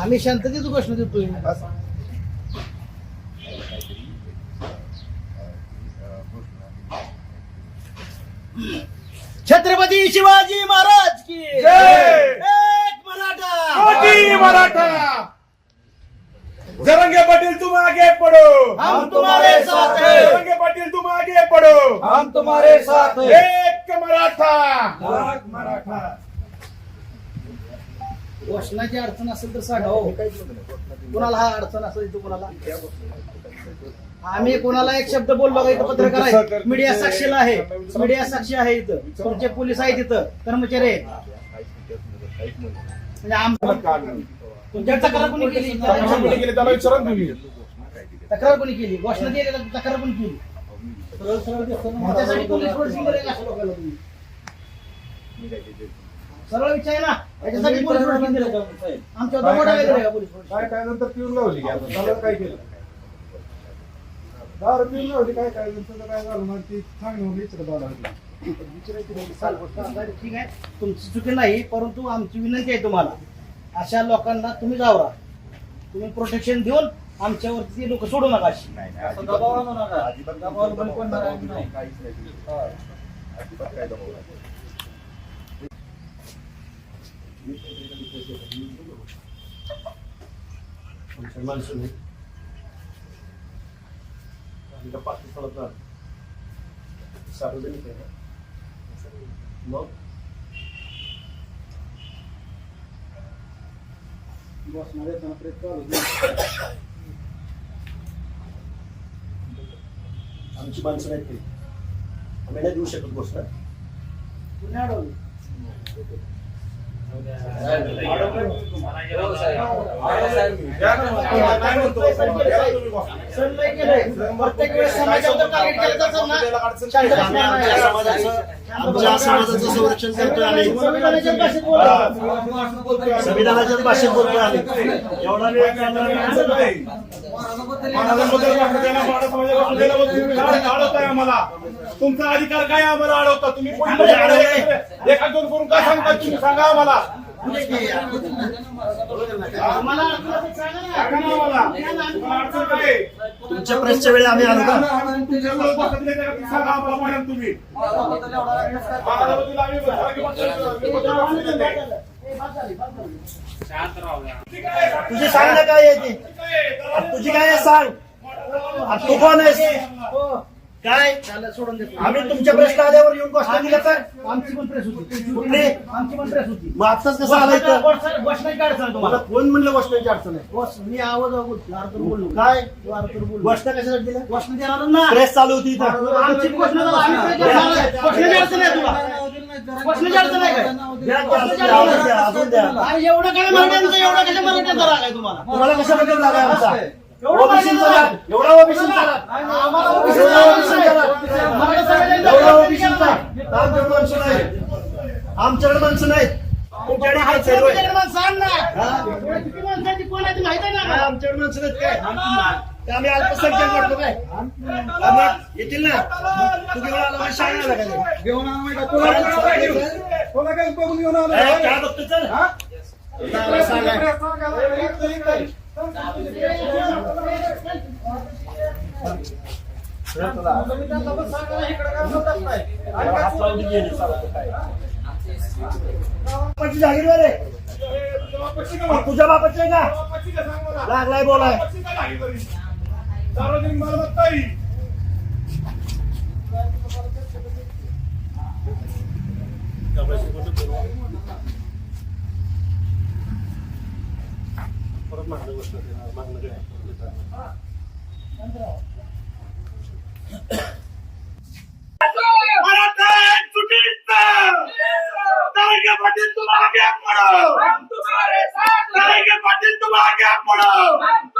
आम्ही शांततेची घोषणा देतोय. छत्रपती शिवाजी महाराज की! एक मराठा! जरंगे पाटील तुम आगे पढ़ो। हम तुम्हारे साथ हैं। जरंगे पाटील तुम आगे पढ़ो। हम तुम्हारे साथ हैं। एक मराठा। मराठा। घोषणाची अडचण असेल तर सांगा हो. कोणाला हा अडचण असेल तर कोणाला? आम्ही कोणाला एक शब्द बोललो का इथं पत्रकार आहे? मीडिया साक्षीला आहे. मीडिया साक्षी आहे इथं. तुमचे पोलीस आहेत इथं. कर्मचारी आहेत. म्हणजे तुमच्या तक्रार कोणी केली? त्याला विचारा तुम्ही तक्रार कोणी केली? घोषणा दिली तर तक्रार कोणी केली? त्यासाठी पोलीस सरळ विचार ना याच्यासाठी पोलीस दिले का? आमच्या दमोडा वगैरे का पोलीस फोर्स काय काय नंतर पिऊन लावली की आता? त्याला काय केलं? दारू पिऊन लावली काय काय? नंतर काय झालं मग ती चांगली म्हणून इकडे दारू आणली. विचारायची नाही. चालेल, गोष्ट आता ठीक आहे. तुमची चुकी नाही परंतु आमची विनंती आहे तुम्हाला. अशा लोकांना तुम्ही जावरा. तुम्ही प्रोटेक्शन देऊन आमच्यावरती लोक सोडू नका अशी. दबाव आणू नका. दबावाला बळी पडणार आम्ही नाही. सार्वजनिक आहे मग घोषणा देताना प्रयत्न आमची माणसं नाहीत ते. आम्ही नाही देऊ शकत गोष्ट. पुन्हा काय म्हणतो सण नाही केलंय. प्रत्येक वेळेस समाजावर टार्गेट केलं ना, आमच्या समाजाचं संरक्षण करतोय आम्ही संविधानाच्या भाषेत बोला. संविधानाच्याच भाषेत बोलतोय आम्ही एवढा वेळ नाही. आम्हाला तुमचा अधिकार काय आम्हाला अडवता तुम्ही. एका दोन करून काय सांगता तुम्ही सांगा आम्हाला? तुमच्या प्रेसच्या वेळी आम्ही आलो का सांगा आम्हाला तुम्ही. तुझी काय आहे? तुझी सांग ना काय आहे ती? तुझी काय सांग? तू कोण आहेस. काय? त्याला सोडून देतो आम्ही तुमच्या प्रेसला आल्यावर येऊन घोषणा दिल्या तर? आमची पण प्रेस होती. कुठली? आमची पण प्रेस होती. मग आताच कसं आलं इथं? घोषणाची काय अडचण आहे मला तुम्हाला कोण म्हणलं घोषणाची अडचण आहे? बस मी आवाज बोललो काय? बोललो घोषणा कशासाठी दिल्या? घोषणा देणार ना प्रेस चालू होती इथं. आमची अडचण आहे तुला घोषणाची अडचण आहे काय द्या अजून द्या, अजून द्या, अजून द्या. आणि एवढं काय मराठ्यांचं एवढं कशा मराठ्यांचा राग आहे तुम्हाला तुम्हाला कशाबद्दल लागा आमचा एवढं ओबीसीचा राग, एवढा ओबीसीचा राग. आम्हाला ओबीसीचा ओबीसीचा राग. राग. मराठा समाजाचा एवढा राग. ओबीसीचा आमच्याकडे माणसं नाहीत आमच्याकडे माणसं नाहीत तुमच्याकडे आहेत होय. तुमच्याकडे माणसं आण ना. एवढं किती माणसांची कोण आहे ते माहीत आहे ना आमच्याकडे माणसं नाहीत काय ते आम्ही अल्पसंख्याक वाटतो काय? येतील ना? तू घेऊन आला शाळेला काय घेऊन माहिती काय घेऊन काय बघतो चल. आहे. तुझ्या बापाची आहे का? लागलाय बोलाय. सार्वजनिक मालमत्ता आहे. परत मागणं गोष्ट मागणं काय? पाटील तुम आगे बढ़ो